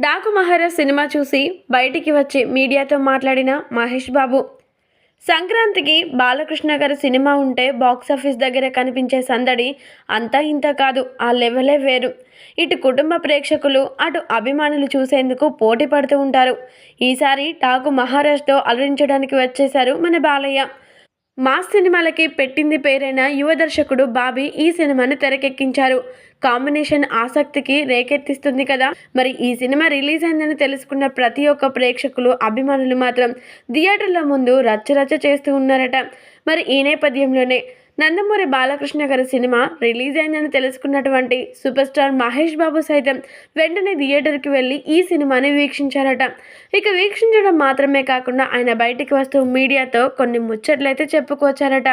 Daaku Maharaj cinema చూసి బయటికి వచ్చి మీడియాతో మాట్లాడిన మహేష్ బాబు. సంక్రాంతికి బాలకృష్ణ గారి సినిమా ఉంటే బాక్సాఫీస్ దగ్గర కనిపించే సందడి అంతా ఇంత కాదు ఆ లెవెలే వేరు. ఇటు కుటుంబ ప్రేక్షకులు అటు అభిమానులు చూసేందుకు పోటీ పడుతూ ఉంటారు. ఈసారి టాకు మహారాజ్తో అలరించడానికి వచ్చేశారు మన బాలయ్య. మాస్ సినిమాలకి పెట్టింది పేరైన యువ దర్శకుడు బాబీ ఈ సినిమాను తెరకెక్కించారు. కాంబినేషన్ ఆసక్తికి రేకెత్తిస్తుంది కదా. మరి ఈ సినిమా రిలీజ్ అయిందని తెలుసుకున్న ప్రతి ఒక్క ప్రేక్షకులు అభిమానులు మాత్రం థియేటర్ల ముందు రచ్చరచ్చ చేస్తూ ఉన్నారట. మరి ఈ నేపథ్యంలోనే నందమూరి బాలకృష్ణ గారి సినిమా రిలీజ్ అయిందని తెలుసుకున్నటువంటి సూపర్ స్టార్ మహేష్ బాబు సైతం వెంటనే థియేటర్కి వెళ్ళి ఈ సినిమాని వీక్షించారట. ఇక వీక్షించడం మాత్రమే కాకుండా ఆయన బయటికి వస్తూ మీడియాతో కొన్ని ముచ్చట్లయితే చెప్పుకొచ్చారట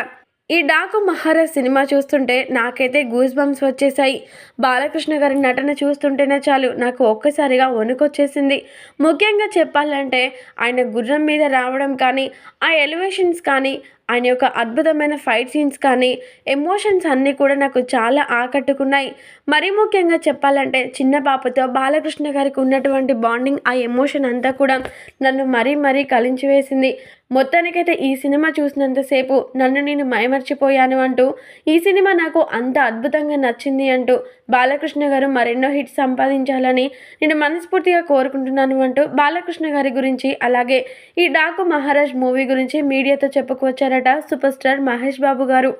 ఈ డాకు మహారాజ్ సినిమా చూస్తుంటే నాకైతే గూస్ బంప్స్ వచ్చేసాయి బాలకృష్ణ గారి నటన చూస్తుంటేనే చాలు నాకు ఒక్కసారిగా వణుకొచ్చేసింది. ముఖ్యంగా చెప్పాలంటే ఆయన గుర్రం మీద రావడం కానీ ఆ ఎలివేషన్స్ కానీ ఆయన యొక్క అద్భుతమైన ఫైట్ సీన్స్ కానీ ఎమోషన్స్ అన్నీ కూడా నాకు చాలా ఆకట్టుకున్నాయి. మరీ ముఖ్యంగా చెప్పాలంటే చిన్న పాపతో బాలకృష్ణ గారికి ఉన్నటువంటి బాండింగ్ ఆ ఎమోషన్ అంతా కూడా నన్ను మరీ మరీ కలించివేసింది. మొత్తానికైతే ఈ సినిమా చూసినంతసేపు నన్ను నేను మైమర్చిపోయాను అంటూ ఈ సినిమా నాకు అంత అద్భుతంగా నచ్చింది అంటూ బాలకృష్ణ గారు మరెన్నో హిట్స్ సంపాదించాలని నేను మనస్ఫూర్తిగా కోరుకుంటున్నాను అంటూ బాలకృష్ణ గారి గురించి అలాగే ఈ డాకు మహారాజ్ మూవీ గురించి మీడియాతో చెప్పుకొచ్చారట సూపర్ స్టార్ మహేష్ బాబు గారు.